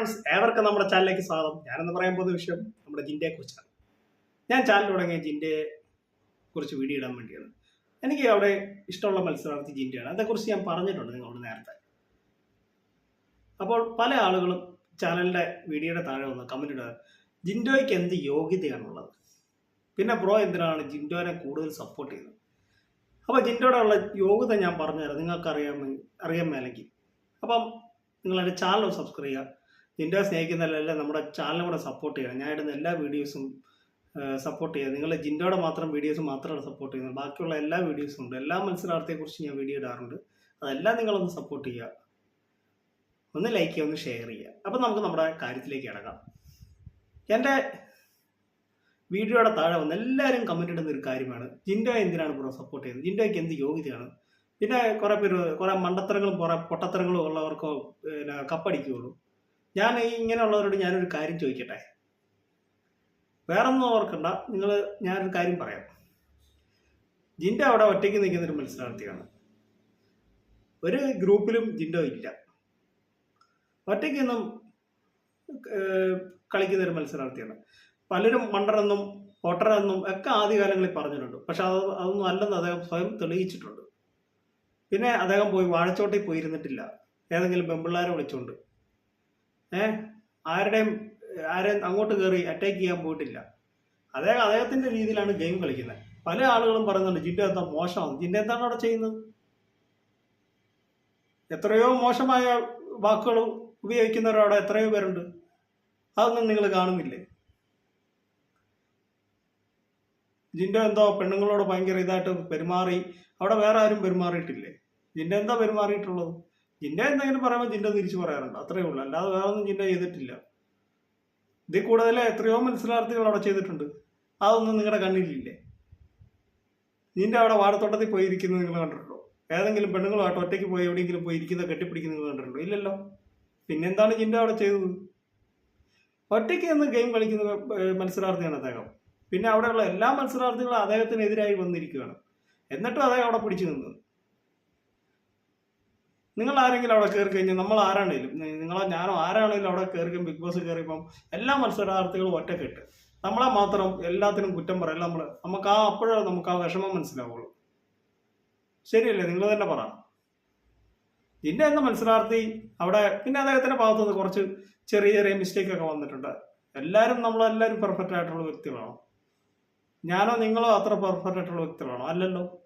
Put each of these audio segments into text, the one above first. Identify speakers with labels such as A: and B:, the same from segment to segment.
A: Friends ഏവർക്കും നമ്മുടെ ചാനലിലേക്ക് സ്വാഗതം. ഞാനെന്ന് പറയാൻ പോകുന്ന വിഷയം നമ്മുടെ ജിൻഡയെ കുറിച്ചാണ്. ഞാൻ ചാനൽ തുടങ്ങിയ ജിൻഡയെ കുറിച്ച് വീഡിയോ ഇടാൻ വേണ്ടിയാണ്. എനിക്ക് അവിടെ ഇഷ്ടമുള്ള മത്സരാർത്ഥി ജിൻഡയാണ്. അതേക്കുറിച്ച് ഞാൻ പറഞ്ഞിട്ടുണ്ട് നിങ്ങളോട് നേരത്തെ. അപ്പോൾ പല ആളുകളും ചാനലിന്റെ വീഡിയോയുടെ താഴെ വന്ന് കമന്റ് ഇടുക. ജിൻഡോയ്ക്ക് എന്ത് യോഗ്യതയാണുള്ളത് പിന്നെ ബ്രോ എന്തിനാണ് ജിൻഡോനെ കൂടുതൽ സപ്പോർട്ട് ചെയ്യുന്നത്? അപ്പോൾ ജിൻഡോയുടെ ഉള്ള യോഗ്യത ഞാൻ പറഞ്ഞുതരാം. നിങ്ങൾക്കറിയാമെങ്കിൽ അറിയാൻ മേലെങ്കിൽ അപ്പം നിങ്ങളെന്റെ ചാനൽ സബ്സ്ക്രൈബ് ചെയ്യുക. ജിൻഡോ സ്നേഹിക്കുന്നതിലെല്ലാം നമ്മുടെ ചാനലും കൂടെ സപ്പോർട്ട് ചെയ്യണം. ഞാൻ ഇടുന്ന എല്ലാ വീഡിയോസും സപ്പോർട്ട് ചെയ്യുക നിങ്ങൾ ജിൻഡോയുടെ മാത്രം വീഡിയോസ് മാത്രമാണ് സപ്പോർട്ട് ചെയ്യുന്നത്. ബാക്കിയുള്ള എല്ലാ വീഡിയോസും ഉണ്ട്. എല്ലാ മത്സരാർത്ഥിയെക്കുറിച്ച് ഞാൻ വീഡിയോ ഇടാറുണ്ട്. അതെല്ലാം നിങ്ങളൊന്ന് സപ്പോർട്ട് ചെയ്യുക. ഒന്ന് ലൈക്ക് ചെയ്യുക ഒന്ന് ഷെയർ ചെയ്യുക. അപ്പം നമുക്ക് നമ്മുടെ കാര്യത്തിലേക്ക് കിടക്കാം എന്റെ വീഡിയോയുടെ താഴെ വന്ന് എല്ലാവരും കമന്റ് ഇടുന്ന ഒരു കാര്യമാണ്. ജിൻഡോ എന്തിനാണ് ബ്രോ സപ്പോർട്ട് ചെയ്യുന്നത്? ജിൻഡോയ്ക്ക് എന്ത് യോഗ്യതയാണ്? പിന്നെ കുറേ പേര് കുറേ മണ്ടത്തരങ്ങളും കുറേ പൊട്ടത്തരങ്ങളും ഉള്ളവർക്കോ കപ്പടിക്കുകയുള്ളൂ. ഞാൻ ഈ ഇങ്ങനെയുള്ളവരോട് ഞാനൊരു കാര്യം ചോദിക്കട്ടെ? വേറൊന്നും ഓർക്കണ്ട. നിങ്ങൾ ഞാനൊരു കാര്യം പറയാം. ജിന്റെ അവിടെ ഒറ്റയ്ക്ക് നിൽക്കുന്ന ഒരു മത്സരാർത്ഥിയാണ്. ഒരു ഗ്രൂപ്പിലും ജിൻഡോ ഇല്ല. ഒറ്റയ്ക്കൊന്നും കളിക്കുന്ന ഒരു മത്സരാർത്ഥിയാണ്. പലരും മണ്ടറെന്നും ഒട്ടറെന്നും ഒക്കെ ആദ്യകാലങ്ങളിൽ പറഞ്ഞിട്ടുണ്ട്. പക്ഷെ അത് അതൊന്നും അല്ലെന്ന് അദ്ദേഹം സ്വയം തെളിയിച്ചിട്ടുണ്ട്. പിന്നെ അദ്ദേഹം പോയി വാഴച്ചോട്ടിൽ പോയിരുന്നിട്ടില്ല. ഏതെങ്കിലും പെമ്പിള്ളാരെ വിളിച്ചുകൊണ്ട് ഏ? ആരുടെയും ആരെയും അങ്ങോട്ട് കയറി അറ്റാക്ക് ചെയ്യാൻ പോയിട്ടില്ല. അദ്ദേഹം അദ്ദേഹത്തിന്റെ രീതിയിലാണ് ഗെയിം കളിക്കുന്നത്. പല ആളുകളും പറയുന്നുണ്ട് ജിന്റെ എന്താ മോശമാണ്. ജിന്റെ എന്താണ് അവിടെ ചെയ്യുന്നത്? എത്രയോ മോശമായ വാക്കുകൾ ഉപയോഗിക്കുന്നവരവിടെ എത്രയോ പേരുണ്ട്. അതൊന്നും നിങ്ങൾ കാണുന്നില്ലേ? ജിന്റെ എന്തോ പെണ്ണുങ്ങളോട് ഭയങ്കര ഇതായിട്ട് പെരുമാറി. അവിടെ വേറെ ആരും പെരുമാറിയിട്ടില്ലേ? ജിന്റെ എന്താ പെരുമാറിയിട്ടുള്ളത്? ജിൻഡോ എന്തെങ്കിലും പറയുമ്പോൾ ജിൻഡ തിരിച്ചു പറയാറുണ്ട്. അത്രയേ ഉള്ളൂ. അല്ലാതെ വേറെ ഒന്നും ജിന്ന ചെയ്തിട്ടില്ല. ഇതിൽ കൂടുതൽ എത്രയോ മത്സരാർത്ഥികൾ അവിടെ ചെയ്തിട്ടുണ്ട്. അതൊന്നും നിങ്ങളുടെ കണ്ണിലില്ലേ? നിന്റെ അവിടെ വാഴത്തോട്ടത്തിൽ പോയി ഇരിക്കുന്നത് നിങ്ങൾ കണ്ടിട്ടുണ്ടോ? ഏതെങ്കിലും പെണ്ണുങ്ങളുമായിട്ട് ഒറ്റയ്ക്ക് പോയി എവിടെയെങ്കിലും പോയി ഇരിക്കുന്നത് കെട്ടിപ്പിടിക്കുന്നത് നിങ്ങൾ കണ്ടിട്ടുണ്ടോ? ഇല്ലല്ലോ. പിന്നെന്താണ് ജിൻഡ അവിടെ ചെയ്തത്? ഒറ്റയ്ക്ക് നിന്ന് ഗെയിം കളിക്കുന്ന മത്സരാർത്ഥിയാണ് അദ്ദേഹം. പിന്നെ അവിടെയുള്ള എല്ലാ മത്സരാർത്ഥികളും അദ്ദേഹത്തിനെതിരായി വന്നിരിക്കുകയാണ്. എന്നിട്ടും അദ്ദേഹം അവിടെ പിടിച്ചു നിന്നത് നിങ്ങൾ ആരെങ്കിലും അവിടെ കയറി കഴിഞ്ഞാൽ നമ്മൾ ആരാണെങ്കിലും? നിങ്ങളോ ഞാനോ ആരാണെങ്കിലും അവിടെ കയറി ബിഗ് ബോസ് കയറിയപ്പം എല്ലാ മത്സരാർത്ഥികളും ഒറ്റക്കെട്ട്. നമ്മളെ മാത്രം എല്ലാത്തിനും കുറ്റം പറയല്ല നമ്മൾ നമുക്ക് ആ അപ്പോഴേ നമുക്ക് ആ വിഷമം മനസ്സിലാവുള്ളൂ. ശരിയല്ലേ? നിങ്ങൾ തന്നെ പറ. ജിന്റെ എന്ന മത്സരാർത്ഥി അവിടെ? പിന്നെ അദ്ദേഹത്തിന്റെ ഭാഗത്തുനിന്ന് കുറച്ച് ചെറിയ ചെറിയ മിസ്റ്റേക്ക് ഒക്കെ വന്നിട്ടുണ്ട്. എല്ലാവരും നമ്മളെല്ലാവരും പെർഫെക്റ്റ് ആയിട്ടുള്ള വ്യക്തികളാണോ? ഞാനോ നിങ്ങളോ അത്ര പെർഫെക്റ്റ് ആയിട്ടുള്ള വ്യക്തികളാണോ? അല്ലല്ലോ.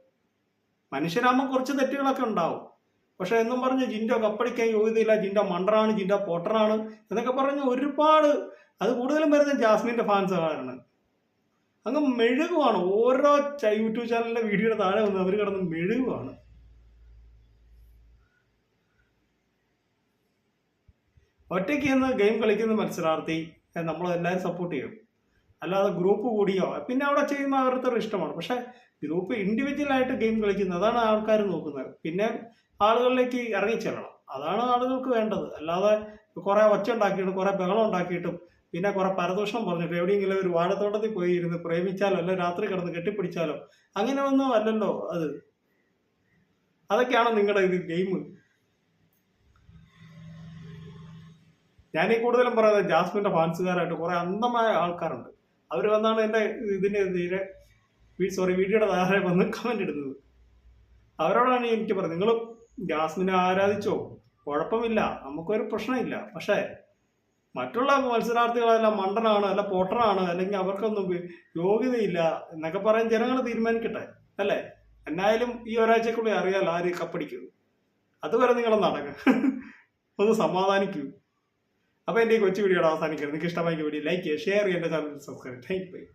A: മനുഷ്യരാകുമ്പോൾ കുറച്ച് തെറ്റുകളൊക്കെ ഉണ്ടാവും. പക്ഷെ എന്നും പറഞ്ഞ് ജിൻഡോ കപ്പടിക്കാൻ യോഗ്യതയില്ല ജിൻഡോ മണ്ടറാണ് ജിൻഡോ പൊട്ടറാണ് എന്നൊക്കെ പറഞ്ഞ് ഒരുപാട് അത് കൂടുതലും വരുന്നത് ജാസ്മിന്റെ ഫാൻസുകളാണ്. അങ്ങ് മെഴുകുവാണ്. ഓരോ യൂട്യൂബ് ചാനലിന്റെ വീഡിയോയുടെ താഴെ വന്ന് അവർ കിടന്ന് മെഴുകുവാണ്. ഒറ്റയ്ക്ക് നിന്ന് ഗെയിം കളിക്കുന്ന മത്സരാർത്ഥി നമ്മൾ എല്ലാവരും സപ്പോർട്ട് ചെയ്യും. അല്ലാതെ ഗ്രൂപ്പ് കൂടിയോ പിന്നെ അവിടെ ചെയ്യുന്ന അവരുടെ ഇഷ്ടമാണ്. പക്ഷേ ഗ്രൂപ്പ് ഇൻഡിവിജ്വൽ ആയിട്ട് ഗെയിം കളിക്കുന്നത് അതാണ് ആൾക്കാർ നോക്കുന്നത്. പിന്നെ ആളുകളിലേക്ക് ഇറങ്ങിച്ചെല്ലണം. അതാണ് ആളുകൾക്ക് വേണ്ടത്. അല്ലാതെ കുറെ ഒച്ച ഉണ്ടാക്കിയിട്ടും കുറെ ബഹളം ഉണ്ടാക്കിയിട്ടും പിന്നെ കുറെ പരദൂഷണം പറഞ്ഞിട്ട് എവിടെയെങ്കിലും ഒരു വാഴത്തോട്ടത്തിൽ പോയി ഇരുന്ന് പ്രേമിച്ചാലോ അല്ലെ രാത്രി കിടന്ന് കെട്ടിപ്പിടിച്ചാലോ അങ്ങനെ ഒന്നും അല്ലല്ലോ അത്. അതൊക്കെയാണ് നിങ്ങളുടെ ഇത് ഗെയിം ഞാൻ ഈ കൂടുതലും പറയുന്നത് ജാസ്മിന്റെ ഫാൻസുകാരായിട്ട് കുറെ അന്ധമായ ആൾക്കാരുണ്ട്. അവർ വന്നാണ് എന്റെ ഇതിന്റെ തീരെ സോറി വീഡിയോയുടെ താഴെ വന്ന് കമന്റ് ഇടുന്നത്. അവരോടാണ് എനിക്ക് പറയുന്നത്. നിങ്ങൾ ജാസ്മിനെ ആരാധിച്ചോ? കുഴപ്പമില്ല. നമുക്കൊരു പ്രശ്നമില്ല. പക്ഷേ മറ്റുള്ള മത്സരാർത്ഥികളെല്ലാം മണ്ടനാണ് അല്ല പോട്ടറാണ് അല്ലെങ്കിൽ അവർക്കൊന്നും യോഗ്യതയില്ല എന്നൊക്കെ പറയാൻ ജനങ്ങൾ തീരുമാനിക്കട്ടെ അല്ലേ? എന്നായാലും ഈ ഒരാഴ്ചക്കുള്ളിൽ അറിയാലോ ആര് കപ്പടിക്കും. അതുവരെ നിങ്ങൾ നടക്ക. ഒന്ന് സമാധാനിക്കൂ. അപ്പോൾ എന്റെ ഈ കൊച്ചു വീഡിയോ അവസാനിക്കുന്നത് നിങ്ങൾക്ക് ഇഷ്ടമായി വീഡിയോ ലൈക്ക് ചെയ്യുക ഷെയർ ചെയ്യുക എന്റെ ചാനൽ സബ്സ്ക്രൈബ് താങ്ക് യു